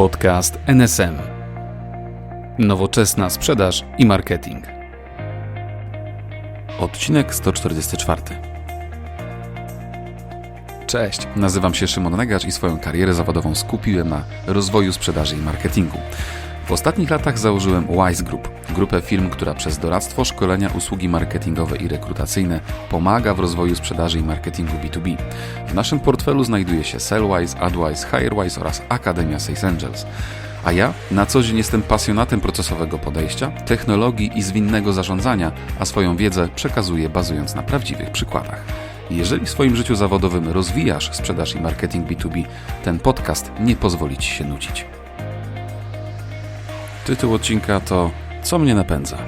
Podcast NSM. Nowoczesna sprzedaż i marketing. Odcinek 144. Cześć, nazywam się Szymon Negacz i swoją karierę zawodową skupiłem na rozwoju sprzedaży i marketingu. W ostatnich latach założyłem Wise Group, grupę firm, która przez doradztwo, szkolenia, usługi marketingowe i rekrutacyjne pomaga w rozwoju sprzedaży i marketingu B2B. W naszym portfelu znajduje się Sellwise, AdWise, HireWise oraz Akademia Sales Angels. A ja na co dzień jestem pasjonatem procesowego podejścia, technologii i zwinnego zarządzania, a swoją wiedzę przekazuję bazując na prawdziwych przykładach. Jeżeli w swoim życiu zawodowym rozwijasz sprzedaż i marketing B2B, ten podcast nie pozwoli Ci się nudzić. Tytuł odcinka to Co mnie napędza?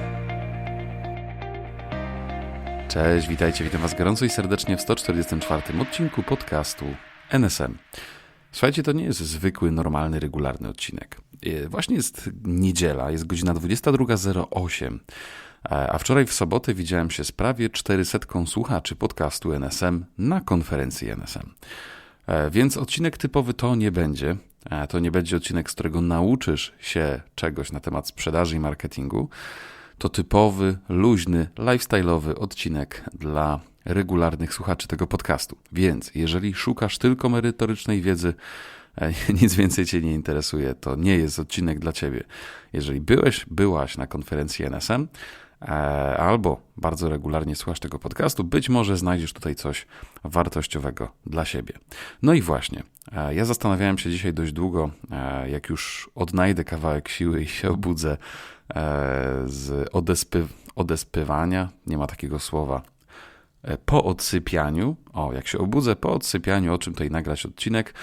Cześć, witajcie, witam Was gorąco i serdecznie w 144 odcinku podcastu NSM. Słuchajcie, to nie jest zwykły, normalny, regularny odcinek. E, Właśnie jest niedziela, jest godzina 22.08, e, a wczoraj w sobotę widziałem się z prawie 400 słuchaczy podcastu NSM na konferencji NSM. E, Więc odcinek typowy to nie będzie. To nie będzie odcinek, z którego nauczysz się czegoś na temat sprzedaży i marketingu. To typowy, luźny, lifestyle'owy odcinek dla regularnych słuchaczy tego podcastu. Więc jeżeli szukasz tylko merytorycznej wiedzy, e, nic więcej Cię nie interesuje, to nie jest odcinek dla Ciebie. Jeżeli byłeś, byłaś na konferencji NSM, albo bardzo regularnie słuchasz tego podcastu, być może znajdziesz tutaj coś wartościowego dla siebie. No i właśnie, e, ja zastanawiałem się dzisiaj dość długo, e, jak już odnajdę kawałek siły i się obudzę e, z odespy, odespywania, nie ma takiego słowa, e, po odsypianiu, o, jak się obudzę po odsypianiu, o czym tutaj nagrać odcinek.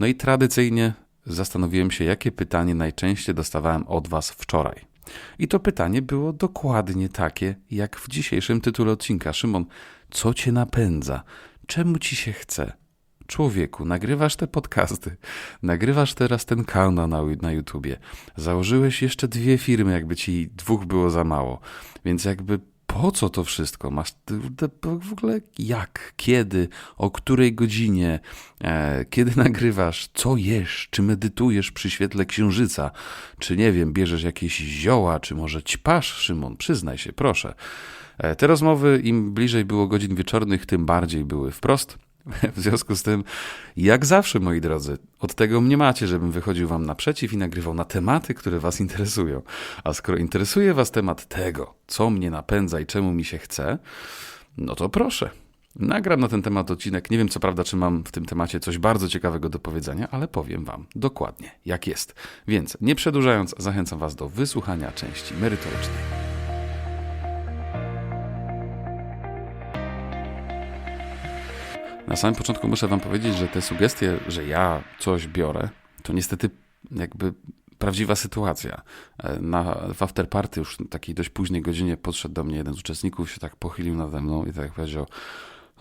No i tradycyjnie zastanowiłem się, jakie pytanie najczęściej dostawałem od Was wczoraj. I to pytanie było dokładnie takie, jak w dzisiejszym tytule odcinka. Szymon, co cię napędza? Czemu ci się chce? Człowieku, nagrywasz te podcasty, nagrywasz teraz ten kanał na, na YouTubie, założyłeś jeszcze dwie firmy, jakby ci dwóch było za mało, więc jakby po co to wszystko? Masz w ogóle jak, kiedy, o której godzinie, e, kiedy nagrywasz, co jesz, czy medytujesz przy świetle księżyca, czy nie wiem, bierzesz jakieś zioła, czy może ćpasz, Szymon, przyznaj się, proszę. E, Te rozmowy, im bliżej było godzin wieczornych, tym bardziej były wprost. W związku z tym, jak zawsze, moi drodzy, od tego mnie macie, żebym wychodził wam naprzeciw i nagrywał na tematy, które was interesują. A skoro interesuje was temat tego, co mnie napędza i czemu mi się chce, no to proszę. Nagram na ten temat odcinek. Nie wiem, co prawda, czy mam w tym temacie coś bardzo ciekawego do powiedzenia, ale powiem Wam dokładnie, jak jest. Więc nie przedłużając, zachęcam Was do wysłuchania części merytorycznej. Na samym początku muszę Wam powiedzieć, że te sugestie, że ja coś biorę, to niestety jakby prawdziwa sytuacja. E, Na, w afterparty już takiej dość późnej godzinie podszedł do mnie jeden z uczestników, się tak pochylił nade mną i tak powiedział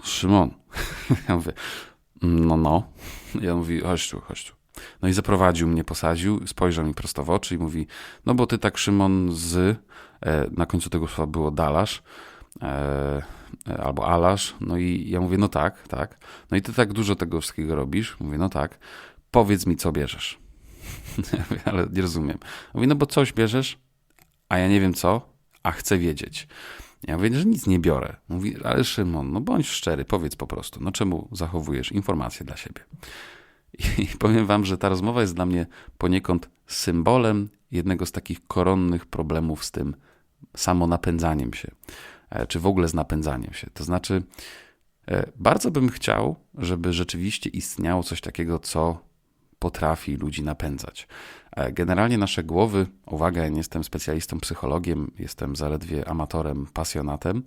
Szymon. Ja mówię, no, no. Ja mówi, chodź tu, chodź tu. No i zaprowadził mnie, posadził, spojrzał mi prosto w oczy i mówi, no bo ty tak Szymon z, e, na końcu tego słowa było Dalasz, e, albo Alasz, no i ja mówię, no tak, tak. No i ty tak dużo tego wszystkiego robisz? Mówię, no tak. Powiedz mi, co bierzesz. Ale nie rozumiem. Mówi, no bo coś bierzesz, a ja nie wiem co, a chcę wiedzieć. Ja mówię, że nic nie biorę. Mówi, ale Szymon, no bądź szczery, powiedz po prostu, no czemu zachowujesz informacje dla siebie? I powiem wam, że ta rozmowa jest dla mnie poniekąd symbolem jednego z takich koronnych problemów z tym samonapędzaniem się, e, czy w ogóle z napędzaniem się. To znaczy, e, bardzo bym chciał, żeby rzeczywiście istniało coś takiego, co potrafi ludzi napędzać. E, Generalnie nasze głowy, uwaga, ja nie jestem specjalistą, psychologiem, jestem zaledwie amatorem, pasjonatem,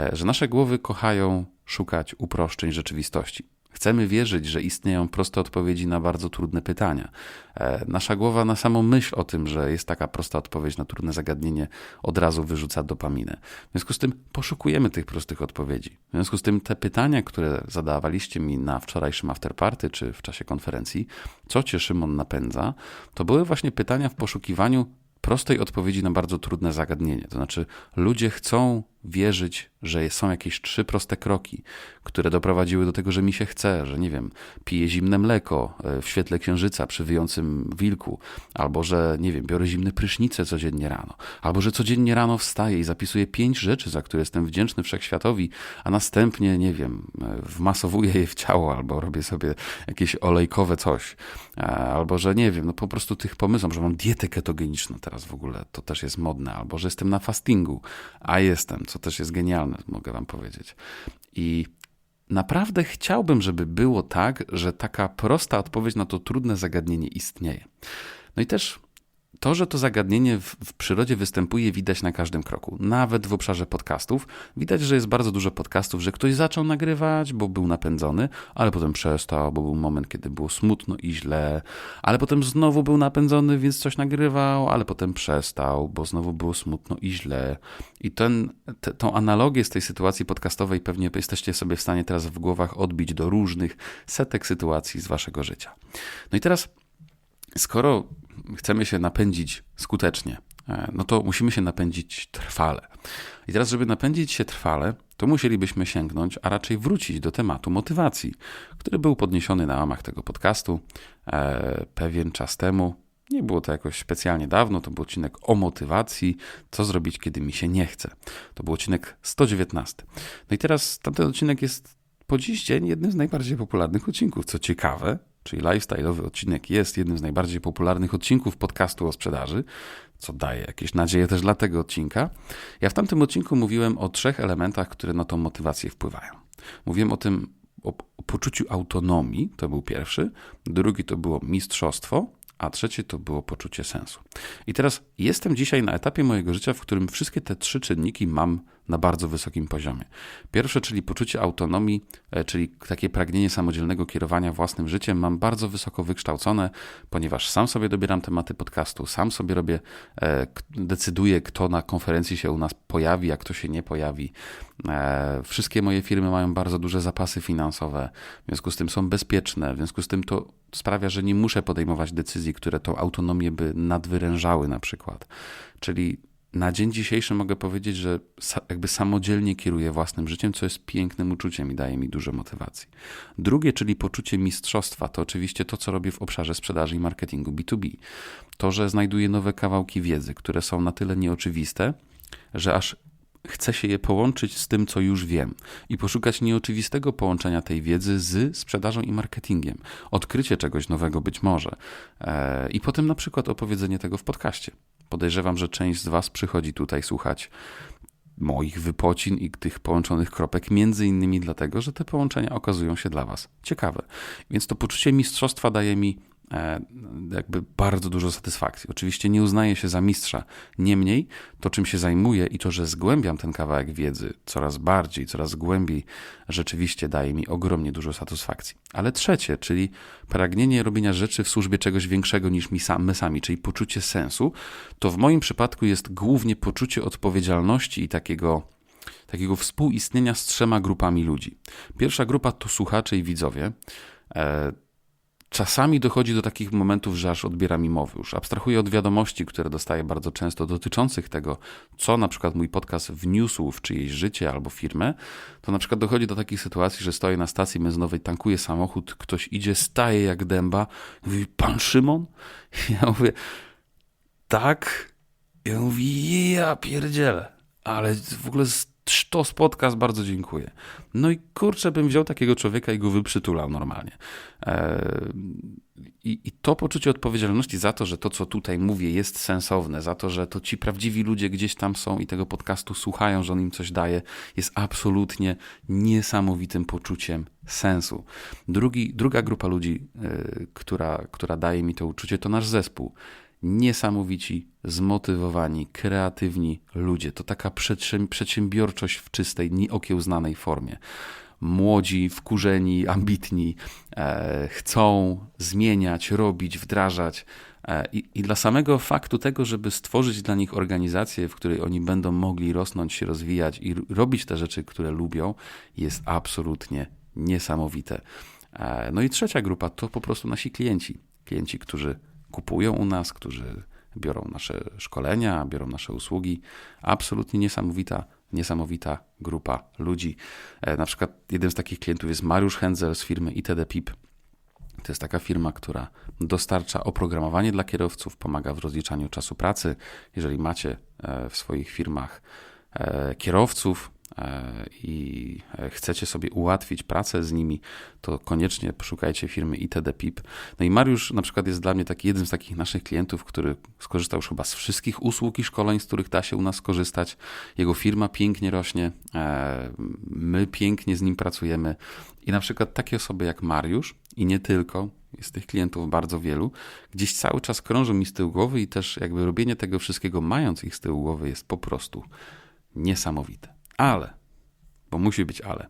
e, że nasze głowy kochają szukać uproszczeń rzeczywistości. Chcemy wierzyć, że istnieją proste odpowiedzi na bardzo trudne pytania. E, Nasza głowa na samą myśl o tym, że jest taka prosta odpowiedź na trudne zagadnienie, od razu wyrzuca dopaminę. W związku z tym poszukujemy tych prostych odpowiedzi. W związku z tym te pytania, które zadawaliście mi na wczorajszym afterparty czy w czasie konferencji, co cię Szymon napędza, to były właśnie pytania w poszukiwaniu prostej odpowiedzi na bardzo trudne zagadnienie. To znaczy, ludzie chcą wierzyć, że są jakieś trzy proste kroki, które doprowadziły do tego, że mi się chce, że nie wiem, piję zimne mleko e, w świetle księżyca przy wyjącym wilku, albo że nie wiem, biorę zimne prysznice codziennie rano, albo że codziennie rano wstaję i zapisuję pięć rzeczy, za które jestem wdzięczny wszechświatowi, a następnie, nie wiem, e, wmasowuję je w ciało, albo robię sobie jakieś olejkowe coś, e, albo że nie wiem, no po prostu tych pomysłów, że mam dietę ketogeniczną teraz w ogóle, to też jest modne, albo że jestem na fastingu, a jestem, co też jest genialne, mogę wam powiedzieć. I naprawdę chciałbym, żeby było tak, że taka prosta odpowiedź na to trudne zagadnienie istnieje. No i też to, że to zagadnienie w, w, przyrodzie występuje, widać na każdym kroku. Nawet w obszarze podcastów. Widać, że jest bardzo dużo podcastów, że ktoś zaczął nagrywać, bo był napędzony, ale potem przestał, bo był moment, kiedy było smutno i źle, ale potem znowu był napędzony, więc coś nagrywał, ale potem przestał, bo znowu było smutno i źle. I ten, te, tą analogię z tej sytuacji podcastowej pewnie jesteście sobie w stanie teraz w głowach odbić do różnych setek sytuacji z waszego życia. No i teraz, skoro chcemy się napędzić skutecznie, e, no to musimy się napędzić trwale. I teraz, żeby napędzić się trwale, to musielibyśmy sięgnąć, a raczej wrócić do tematu motywacji, który był podniesiony na łamach tego podcastu e, pewien czas temu. Nie było to jakoś specjalnie dawno, to był odcinek o motywacji, co zrobić, kiedy mi się nie chce. To był odcinek 119. No i teraz tamten odcinek jest po dziś dzień jednym z najbardziej popularnych odcinków. Co ciekawe, czyli lifestyle'owy odcinek, jest jednym z najbardziej popularnych odcinków podcastu o sprzedaży, co daje jakieś nadzieje też dla tego odcinka. Ja w tamtym odcinku mówiłem o trzech elementach, które na tą motywację wpływają. Mówiłem o tym, o, o poczuciu autonomii, to był pierwszy, drugi to było mistrzostwo, a trzecie to było poczucie sensu. I teraz jestem dzisiaj na etapie mojego życia, w którym wszystkie te trzy czynniki mam na bardzo wysokim poziomie. Pierwsze, czyli poczucie autonomii, e, czyli takie pragnienie samodzielnego kierowania własnym życiem, mam bardzo wysoko wykształcone, ponieważ sam sobie dobieram tematy podcastu, sam sobie robię, e, decyduję, kto na konferencji się u nas pojawi, a kto się nie pojawi. E, wszystkie moje firmy mają bardzo duże zapasy finansowe, w związku z tym są bezpieczne, w związku z tym to sprawia, że nie muszę podejmować decyzji, które tą autonomię by nadwyrężały na przykład. Czyli na dzień dzisiejszy mogę powiedzieć, że jakby samodzielnie kieruję własnym życiem, co jest pięknym uczuciem i daje mi dużo motywacji. Drugie, czyli poczucie mistrzostwa, to oczywiście to, co robię w obszarze sprzedaży i marketingu B2B. To, że znajduję nowe kawałki wiedzy, które są na tyle nieoczywiste, że aż chce się je połączyć z tym, co już wiem i poszukać nieoczywistego połączenia tej wiedzy z sprzedażą i marketingiem. Odkrycie czegoś nowego być może. E, I potem na przykład opowiedzenie tego w podcaście. Podejrzewam, że część z Was przychodzi tutaj słuchać moich wypocin i tych połączonych kropek, między innymi dlatego, że te połączenia okazują się dla Was ciekawe. Więc to poczucie mistrzostwa daje mi jakby bardzo dużo satysfakcji. Oczywiście nie uznaję się za mistrza. Niemniej to, czym się zajmuję i to, że zgłębiam ten kawałek wiedzy coraz bardziej, coraz głębiej, rzeczywiście daje mi ogromnie dużo satysfakcji. Ale trzecie, czyli pragnienie robienia rzeczy w służbie czegoś większego niż mi sam, my sami, czyli poczucie sensu, to w moim przypadku jest głównie poczucie odpowiedzialności i takiego takiego współistnienia z trzema grupami ludzi. Pierwsza grupa to słuchacze i widzowie. Czasami dochodzi do takich momentów, że aż odbiera mi mowy. Już abstrahuję od wiadomości, które dostaję bardzo często dotyczących tego, co na przykład mój podcast wniósł w czyjeś życie albo firmę. To na przykład dochodzi do takich sytuacji, że stoję na stacji benzynowej, tankuję samochód, ktoś idzie, staje jak dęba, mówi, pan Szymon? Ja mówię, tak. Ja mówię, ja pierdzielę. Ale w ogóle sztos podcast, bardzo dziękuję. No i kurczę, bym wziął takiego człowieka i go wyprzytulał normalnie. E, I, I, to poczucie odpowiedzialności za to, że to, co tutaj mówię, jest sensowne, za to, że to ci prawdziwi ludzie gdzieś tam są i tego podcastu słuchają, że on im coś daje, jest absolutnie niesamowitym poczuciem sensu. Drugi, druga grupa ludzi, yy, która, która daje mi to uczucie, to nasz zespół niesamowici, zmotywowani, kreatywni ludzie. To taka przedsiębiorczość w czystej, nieokiełznanej formie. Młodzi, wkurzeni, ambitni, e, chcą zmieniać, robić, wdrażać. E, i, dla samego faktu tego, żeby stworzyć dla nich organizację, w której oni będą mogli rosnąć, się rozwijać i robić te rzeczy, które lubią, jest absolutnie niesamowite. E, no i trzecia grupa to po prostu nasi klienci. Klienci, którzy kupują u nas, którzy biorą nasze szkolenia, biorą nasze usługi. Absolutnie niesamowita niesamowita grupa ludzi. E, na przykład jeden z takich klientów jest Mariusz Hędzel z firmy ITD PIP. To jest taka firma, która dostarcza oprogramowanie dla kierowców, pomaga w rozliczaniu czasu pracy. Jeżeli macie e, w swoich firmach e, kierowców, i e, chcecie sobie ułatwić pracę z nimi, to koniecznie poszukajcie firmy ITD PIP. No i Mariusz na przykład jest dla mnie taki jeden z takich naszych klientów, który skorzystał już chyba z wszystkich usług i szkoleń, z których da się u nas skorzystać. Jego firma pięknie rośnie, e, my pięknie z nim pracujemy i na przykład takie osoby jak Mariusz i nie tylko, jest tych klientów bardzo wielu, gdzieś cały czas krążą mi z tyłu głowy i też jakby robienie tego wszystkiego mając ich z tyłu głowy jest po prostu niesamowite ale, bo musi być ale,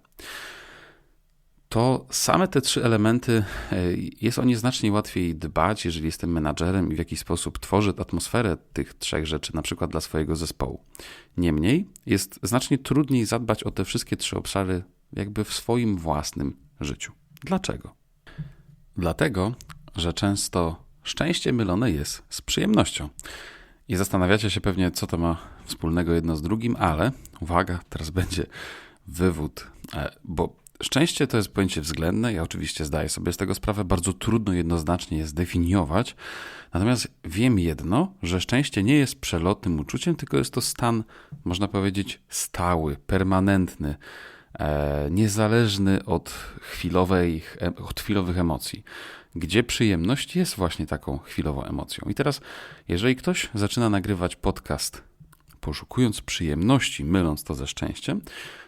to same te trzy elementy e, jest o nie znacznie łatwiej dbać, jeżeli jestem menadżerem i w jakiś sposób tworzę atmosferę tych trzech rzeczy, na przykład dla swojego zespołu. Niemniej jest znacznie trudniej zadbać o te wszystkie trzy obszary jakby w swoim własnym życiu. Dlaczego? Dlatego, że często szczęście mylone jest z przyjemnością. I zastanawiacie się pewnie, co to ma wspólnego jedno z drugim, ale uwaga, teraz będzie wywód, e, bo szczęście to jest pojęcie względne. Ja oczywiście zdaję sobie z tego sprawę, bardzo trudno jednoznacznie je zdefiniować. Natomiast wiem jedno, że szczęście nie jest przelotnym uczuciem, tylko jest to stan, można powiedzieć, stały, permanentny, e, niezależny od, chwilowej, od chwilowych emocji gdzie przyjemność jest właśnie taką chwilową emocją. I teraz, jeżeli ktoś zaczyna nagrywać podcast poszukując przyjemności, myląc to ze szczęściem,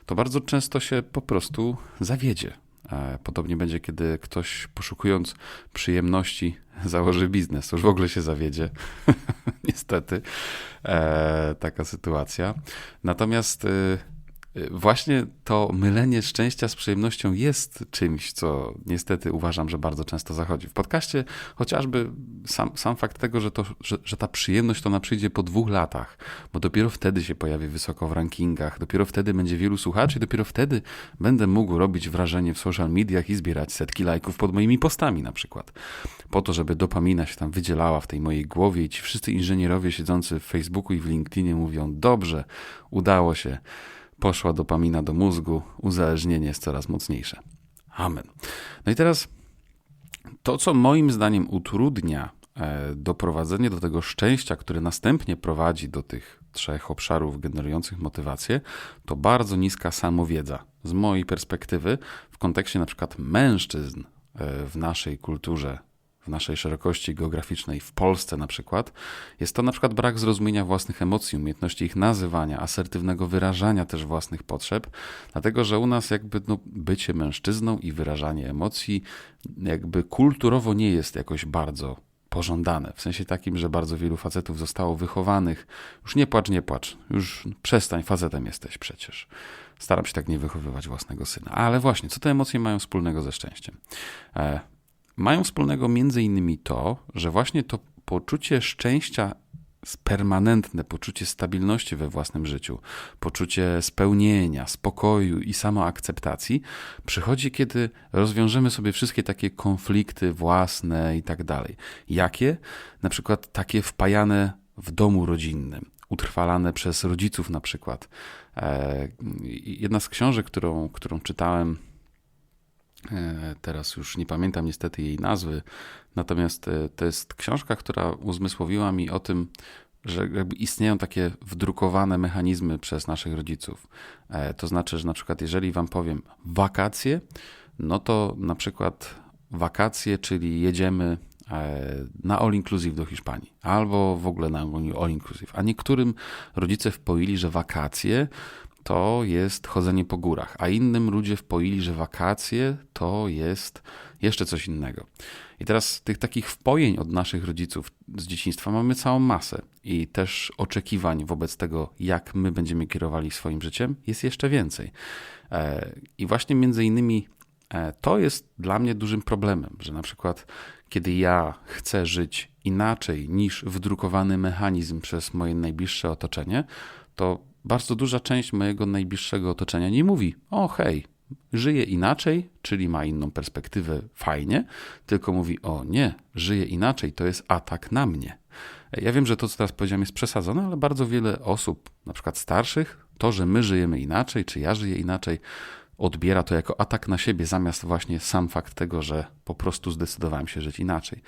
to bardzo często się po prostu zawiedzie. E, podobnie będzie, kiedy ktoś poszukując przyjemności założy biznes, już w ogóle się zawiedzie. Niestety, e, taka sytuacja. Natomiast e, Właśnie to mylenie szczęścia z przyjemnością jest czymś, co niestety uważam, że bardzo często zachodzi. W podcaście chociażby sam, sam fakt tego, że, to, że, że ta przyjemność to ona przyjdzie po dwóch latach, bo dopiero wtedy się pojawi wysoko w rankingach, dopiero wtedy będzie wielu słuchaczy, dopiero wtedy będę mógł robić wrażenie w social mediach i zbierać setki lajków pod moimi postami na przykład. Po to, żeby dopamina się tam wydzielała w tej mojej głowie i ci wszyscy inżynierowie siedzący w Facebooku i w LinkedInie mówią, dobrze, udało się poszła dopamina do mózgu, uzależnienie jest coraz mocniejsze. Amen. No i teraz to, co moim zdaniem utrudnia e, doprowadzenie do tego szczęścia, które następnie prowadzi do tych trzech obszarów generujących motywację, to bardzo niska samowiedza. Z mojej perspektywy, w kontekście na przykład mężczyzn e, w naszej kulturze naszej szerokości geograficznej, w Polsce na przykład, jest to na przykład brak zrozumienia własnych emocji, umiejętności ich nazywania, asertywnego wyrażania też własnych potrzeb, dlatego że u nas jakby no, bycie mężczyzną i wyrażanie emocji jakby kulturowo nie jest jakoś bardzo pożądane. W sensie takim, że bardzo wielu facetów zostało wychowanych. Już nie płacz, nie płacz. Już przestań, facetem jesteś przecież. Staram się tak nie wychowywać własnego syna. Ale właśnie, co te emocje mają wspólnego ze szczęściem? E, mają wspólnego innymi to, że właśnie to poczucie szczęścia permanentne poczucie stabilności we własnym życiu, poczucie spełnienia, spokoju i samoakceptacji przychodzi, kiedy rozwiążemy sobie wszystkie takie konflikty własne i tak dalej. Jakie? Na przykład takie wpajane w domu rodzinnym, utrwalane przez rodziców na przykład. E, jedna z książek, którą, którą czytałem teraz już nie pamiętam niestety jej nazwy, natomiast e, to jest książka, która uzmysłowiła mi o tym, że jakby istnieją takie wdrukowane mechanizmy przez naszych rodziców. E, to znaczy, że na przykład jeżeli wam powiem wakacje, no to na przykład wakacje, czyli jedziemy na all inclusive do Hiszpanii, albo w ogóle na all inclusive. A niektórym rodzice wpoili, że wakacje to jest chodzenie po górach, a innym ludzie wpoili, że wakacje to jest jeszcze coś innego. I teraz tych takich wpojeń od naszych rodziców z dzieciństwa mamy całą masę i też oczekiwań wobec tego, jak my będziemy kierowali swoim życiem, jest jeszcze więcej. E, I właśnie między innymi e, to jest dla mnie dużym problemem, że na przykład kiedy ja chcę żyć inaczej niż wdrukowany mechanizm przez moje najbliższe otoczenie, to bardzo duża część mojego najbliższego otoczenia nie mówi: O, hej, żyje inaczej, czyli ma inną perspektywę, fajnie, tylko mówi: O nie, żyje inaczej, to jest atak na mnie. Ja wiem, że to, co teraz powiedziałem, jest przesadzone, ale bardzo wiele osób, na przykład starszych, To, że my żyjemy inaczej, czy ja żyję inaczej, odbiera to jako atak na siebie, zamiast właśnie sam fakt tego, że po prostu zdecydowałem się żyć inaczej.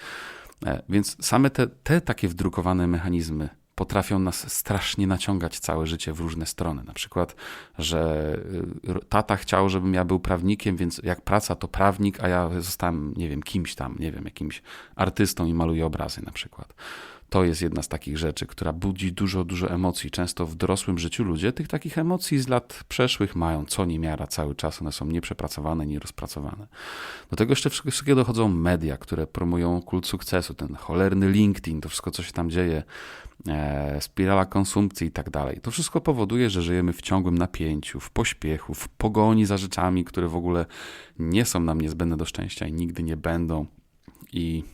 E, więc same te, te takie wdrukowane mechanizmy potrafią nas strasznie naciągać całe życie w różne strony. Na przykład, że y, tata chciał, żebym ja był prawnikiem, więc jak praca to prawnik, a ja zostałem, nie wiem, kimś tam, nie wiem, jakimś artystą i maluję obrazy na przykład. To jest jedna z takich rzeczy, która budzi dużo, dużo emocji. Często w dorosłym życiu ludzie tych takich emocji z lat przeszłych mają co niemiara cały czas. One są nieprzepracowane, nierozpracowane. Do tego jeszcze wszystkiego dochodzą media, które promują kult sukcesu. Ten cholerny LinkedIn, to wszystko, co się tam dzieje, e, spirala konsumpcji i tak dalej. To wszystko powoduje, że żyjemy w ciągłym napięciu, w pośpiechu, w pogoni za rzeczami, które w ogóle nie są nam niezbędne do szczęścia i nigdy nie będą. I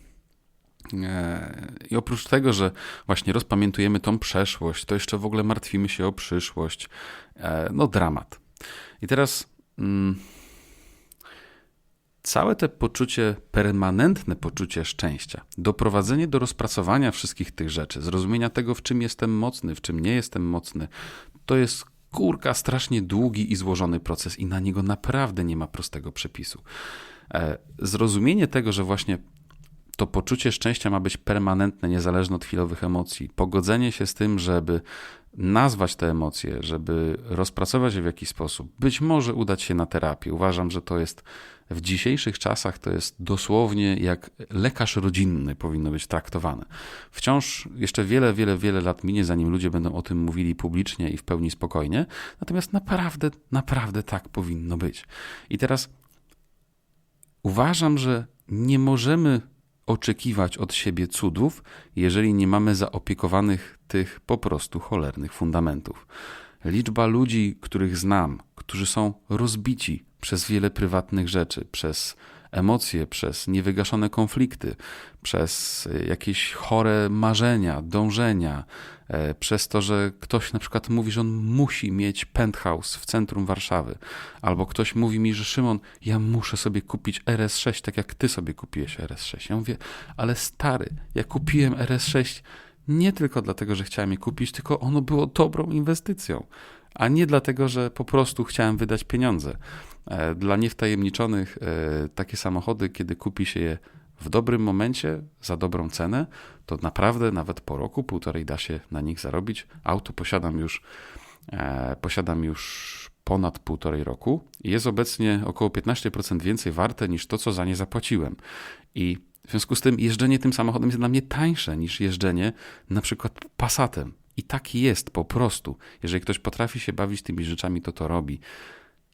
i oprócz tego, że właśnie rozpamiętujemy tą przeszłość, to jeszcze w ogóle martwimy się o przyszłość. E, no, dramat. I teraz mm, całe te poczucie, permanentne poczucie szczęścia, doprowadzenie do rozpracowania wszystkich tych rzeczy, zrozumienia tego, w czym jestem mocny, w czym nie jestem mocny, to jest kurka strasznie długi i złożony proces i na niego naprawdę nie ma prostego przepisu. E, zrozumienie tego, że właśnie to poczucie szczęścia ma być permanentne, niezależne od chwilowych emocji. Pogodzenie się z tym, żeby nazwać te emocje, żeby rozpracować je w jakiś sposób, być może udać się na terapię. Uważam, że to jest w dzisiejszych czasach to jest dosłownie jak lekarz rodzinny powinno być traktowane. Wciąż jeszcze wiele, wiele, wiele lat minie, zanim ludzie będą o tym mówili publicznie i w pełni spokojnie. Natomiast naprawdę, naprawdę tak powinno być. I teraz uważam, że nie możemy oczekiwać od siebie cudów, jeżeli nie mamy zaopiekowanych tych po prostu cholernych fundamentów. Liczba ludzi, których znam, którzy są rozbici przez wiele prywatnych rzeczy, przez emocje, przez niewygaszone konflikty, przez jakieś chore marzenia, dążenia, przez to, że ktoś na przykład mówi, że on musi mieć penthouse w centrum Warszawy, albo ktoś mówi mi, że Szymon, ja muszę sobie kupić RS6, tak jak ty sobie kupiłeś RS6. Ja mówię, ale stary, ja kupiłem RS6 nie tylko dlatego, że chciałem je kupić, tylko ono było dobrą inwestycją, a nie dlatego, że po prostu chciałem wydać pieniądze. E, dla niewtajemniczonych e, takie samochody, kiedy kupi się je w dobrym momencie, za dobrą cenę, to naprawdę nawet po roku, półtorej da się na nich zarobić. Auto posiadam już, e, posiadam już ponad półtorej roku i jest obecnie około 15% więcej warte niż to, co za nie zapłaciłem. I w związku z tym jeżdżenie tym samochodem jest dla mnie tańsze niż jeżdżenie na przykład Passatem. I tak jest po prostu. Jeżeli ktoś potrafi się bawić tymi rzeczami, to to robi.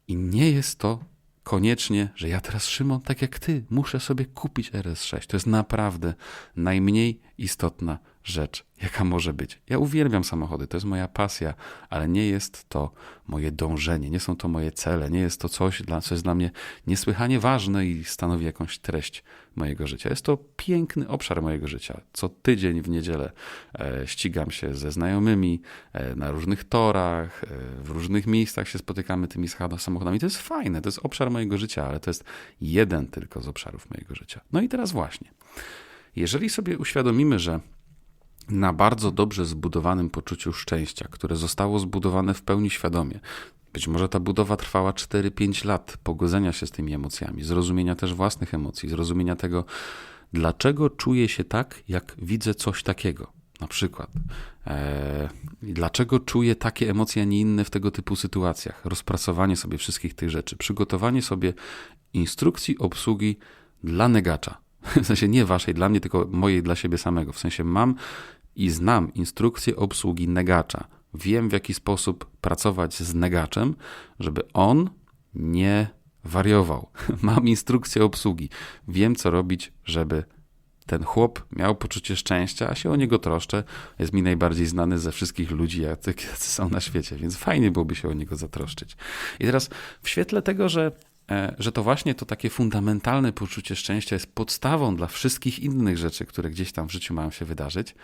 I nie jest to koniecznie, że ja teraz, Szymon, tak jak ty, muszę sobie kupić RS6. To jest naprawdę najmniej istotna rzecz, jaka może być. Ja uwielbiam samochody, to jest moja pasja, ale nie jest to moje dążenie, nie są to moje cele, nie jest to coś, co jest dla mnie niesłychanie ważne i stanowi jakąś treść mojego życia. Jest to piękny obszar mojego życia. Co tydzień w niedzielę e, ścigam się ze znajomymi e, na różnych torach, e, w różnych miejscach się spotykamy tymi samochodami. To jest fajne, to jest obszar mojego życia, ale to jest jeden tylko z obszarów mojego życia. No i teraz właśnie. Jeżeli sobie uświadomimy, że na bardzo dobrze zbudowanym poczuciu szczęścia, które zostało zbudowane w pełni świadomie. Być może ta budowa trwała 4-5 lat pogodzenia się z tymi emocjami, zrozumienia też własnych emocji, zrozumienia tego, dlaczego czuję się tak, jak widzę coś takiego. Na przykład, e, dlaczego czuję takie emocje, a nie inne w tego typu sytuacjach? Rozpracowanie sobie wszystkich tych rzeczy, przygotowanie sobie instrukcji obsługi dla negacza. W sensie nie waszej dla mnie, tylko mojej dla siebie samego. W sensie mam i znam instrukcję obsługi negacza. Wiem, w jaki sposób pracować z negaczem, żeby on nie wariował. Mam instrukcję obsługi. Wiem, co robić, żeby ten chłop miał poczucie szczęścia, a się o niego troszczę. Jest mi najbardziej znany ze wszystkich ludzi, jacy są na świecie, więc fajnie byłoby się o niego zatroszczyć. I teraz w świetle tego, że E, że to właśnie to takie fundamentalne poczucie szczęścia jest podstawą dla wszystkich innych rzeczy, które gdzieś tam w życiu mają się wydarzyć,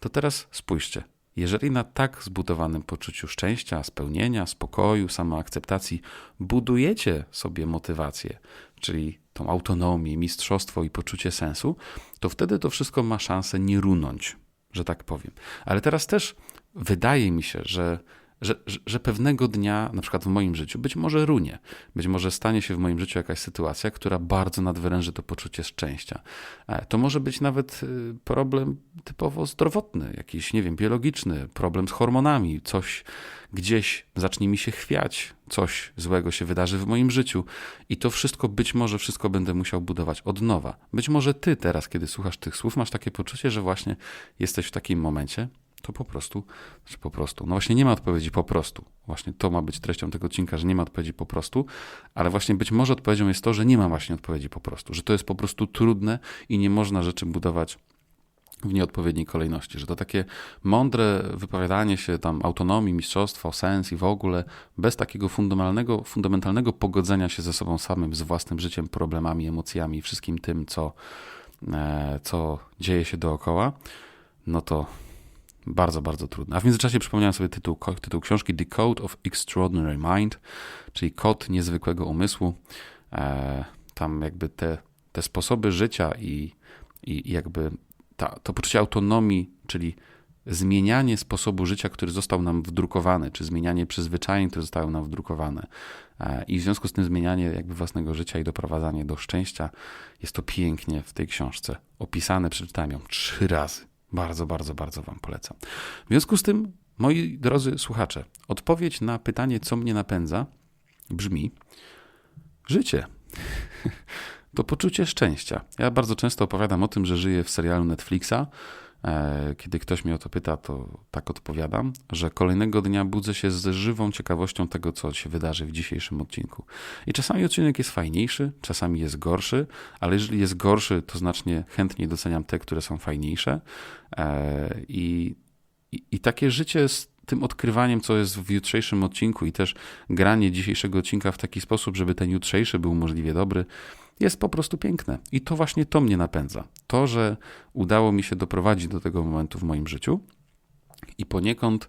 to teraz spójrzcie. Jeżeli na tak zbudowanym poczuciu szczęścia, spełnienia, spokoju, samoakceptacji budujecie sobie motywację, czyli tą autonomię, mistrzostwo i poczucie sensu, to wtedy to wszystko ma szansę nie runąć, że tak powiem. Ale teraz też wydaje mi się, że że, że, pewnego dnia, na przykład w moim życiu, być może runie, być może stanie się w moim życiu jakaś sytuacja, która bardzo nadwyręży to poczucie szczęścia. E, to może być nawet y, problem typowo zdrowotny, jakiś, nie wiem, biologiczny, problem z hormonami, coś gdzieś zacznie mi się chwiać, coś złego się wydarzy w moim życiu i to wszystko, być może wszystko będę musiał budować od nowa. Być może ty teraz, kiedy słuchasz tych słów, masz takie poczucie, że właśnie jesteś w takim momencie, to po prostu, znaczy po prostu, no właśnie nie ma odpowiedzi po prostu. Właśnie to ma być treścią tego odcinka, że nie ma odpowiedzi po prostu, ale właśnie być może odpowiedzią jest to, że nie ma właśnie odpowiedzi po prostu, że to jest po prostu trudne i nie można rzeczy budować w nieodpowiedniej kolejności, że to takie mądre wypowiadanie się tam autonomii, mistrzostwa, sens i w ogóle, bez takiego fundamentalnego, fundamentalnego pogodzenia się ze sobą samym, z własnym życiem, problemami, emocjami, wszystkim tym, co, e, co dzieje się dookoła, no to bardzo, bardzo trudne. A w międzyczasie przypomniałem sobie tytuł, tytuł książki The Code of Extraordinary Mind, czyli kod niezwykłego umysłu. E, tam jakby te, te sposoby życia i, i jakby ta, to poczucie autonomii, czyli zmienianie sposobu życia, który został nam wdrukowany, czy zmienianie przyzwyczajeń, które zostały nam wdrukowane. E, I w związku z tym zmienianie jakby własnego życia i doprowadzanie do szczęścia jest to pięknie w tej książce opisane. Przeczytałem ją trzy razy. Bardzo, bardzo, bardzo Wam polecam. W związku z tym, moi drodzy słuchacze, odpowiedź na pytanie, co mnie napędza, brzmi życie. To poczucie szczęścia. Ja bardzo często opowiadam o tym, że żyję w serialu Netflixa. E, kiedy ktoś mnie o to pyta, to tak odpowiadam, że kolejnego dnia budzę się z żywą ciekawością tego, co się wydarzy w dzisiejszym odcinku. I czasami odcinek jest fajniejszy, czasami jest gorszy, ale jeżeli jest gorszy, to znacznie chętniej doceniam te, które są fajniejsze. E, I, i, i takie życie z tym odkrywaniem, co jest w jutrzejszym odcinku, i też granie dzisiejszego odcinka w taki sposób, żeby ten jutrzejszy był możliwie dobry jest po prostu piękne. I to właśnie to mnie napędza. To, że udało mi się doprowadzić do tego momentu w moim życiu i poniekąd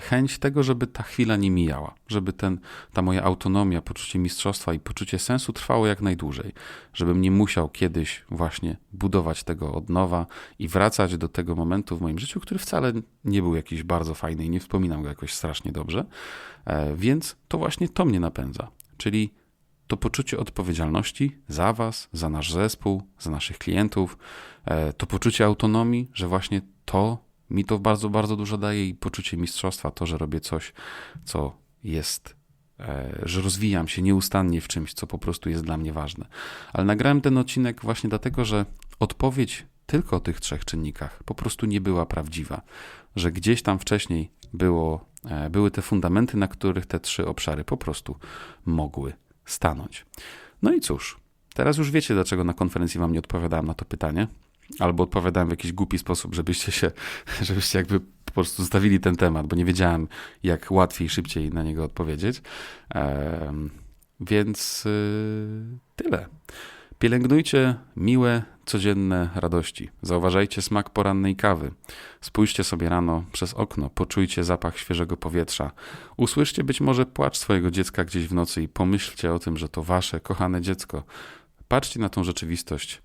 chęć tego, żeby ta chwila nie mijała, żeby ten, ta moja autonomia, poczucie mistrzostwa i poczucie sensu trwało jak najdłużej, żebym nie musiał kiedyś właśnie budować tego od nowa i wracać do tego momentu w moim życiu, który wcale nie był jakiś bardzo fajny i nie wspominam go jakoś strasznie dobrze, e, więc to właśnie to mnie napędza, czyli to poczucie odpowiedzialności za Was, za nasz zespół, za naszych klientów, e, to poczucie autonomii, że właśnie to mi to bardzo, bardzo dużo daje i poczucie mistrzostwa, to, że robię coś, co jest, e, że rozwijam się nieustannie w czymś, co po prostu jest dla mnie ważne. Ale nagrałem ten odcinek właśnie dlatego, że odpowiedź tylko o tych trzech czynnikach po prostu nie była prawdziwa, że gdzieś tam wcześniej było, e, były te fundamenty, na których te trzy obszary po prostu mogły stanąć. No i cóż, teraz już wiecie, dlaczego na konferencji wam nie odpowiadałem na to pytanie, albo odpowiadałem w jakiś głupi sposób, żebyście się, żebyście jakby po prostu zostawili ten temat, bo nie wiedziałem, jak łatwiej, szybciej na niego odpowiedzieć. Więc yy, tyle. Pielęgnujcie miłe, codzienne radości. Zauważajcie smak porannej kawy. Spójrzcie sobie rano przez okno, poczujcie zapach świeżego powietrza. Usłyszcie być może płacz swojego dziecka gdzieś w nocy i pomyślcie o tym, że to wasze kochane dziecko. Patrzcie na tą rzeczywistość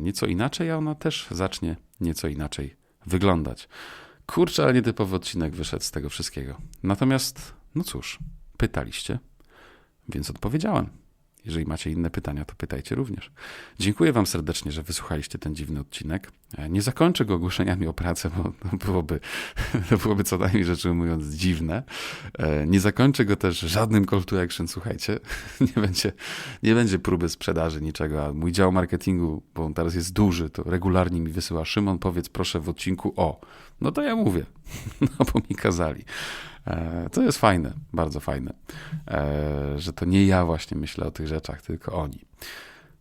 nieco inaczej, a ona też zacznie nieco inaczej wyglądać. Kurczę, ale nietypowy odcinek wyszedł z tego wszystkiego. Natomiast, no cóż, pytaliście, więc odpowiedziałem. Jeżeli macie inne pytania, to pytajcie również. Dziękuję Wam serdecznie, że wysłuchaliście ten dziwny odcinek. E, nie zakończę go ogłoszeniami o pracę, bo to byłoby, to byłoby co najmniej rzecz ujmując dziwne. E, nie zakończę go też żadnym call to action, słuchajcie. Nie będzie, nie będzie próby sprzedaży niczego, a mój dział marketingu, bo on teraz jest duży, to regularnie mi wysyła Szymon, powiedz proszę w odcinku o. No to ja mówię, no bo mi kazali. E, to jest fajne, bardzo fajne, e, że to nie ja właśnie myślę o tych rzeczach, tylko oni.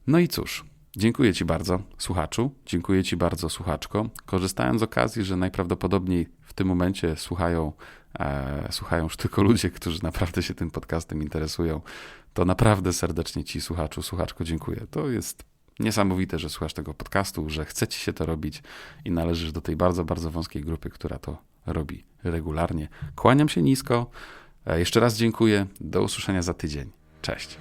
No i cóż, dziękuję Ci bardzo, słuchaczu, dziękuję Ci bardzo, słuchaczko. Korzystając z okazji, że najprawdopodobniej w tym momencie słuchają, e, słuchają już tylko ludzie, którzy naprawdę się tym podcastem interesują, to naprawdę serdecznie Ci, słuchaczu, słuchaczko, dziękuję. To jest niesamowite, że słuchasz tego podcastu, że chce Ci się to robić i należysz do tej bardzo, bardzo wąskiej grupy, która to robi regularnie. Kłaniam się nisko. E, jeszcze raz dziękuję. Do usłyszenia za tydzień. Cześć.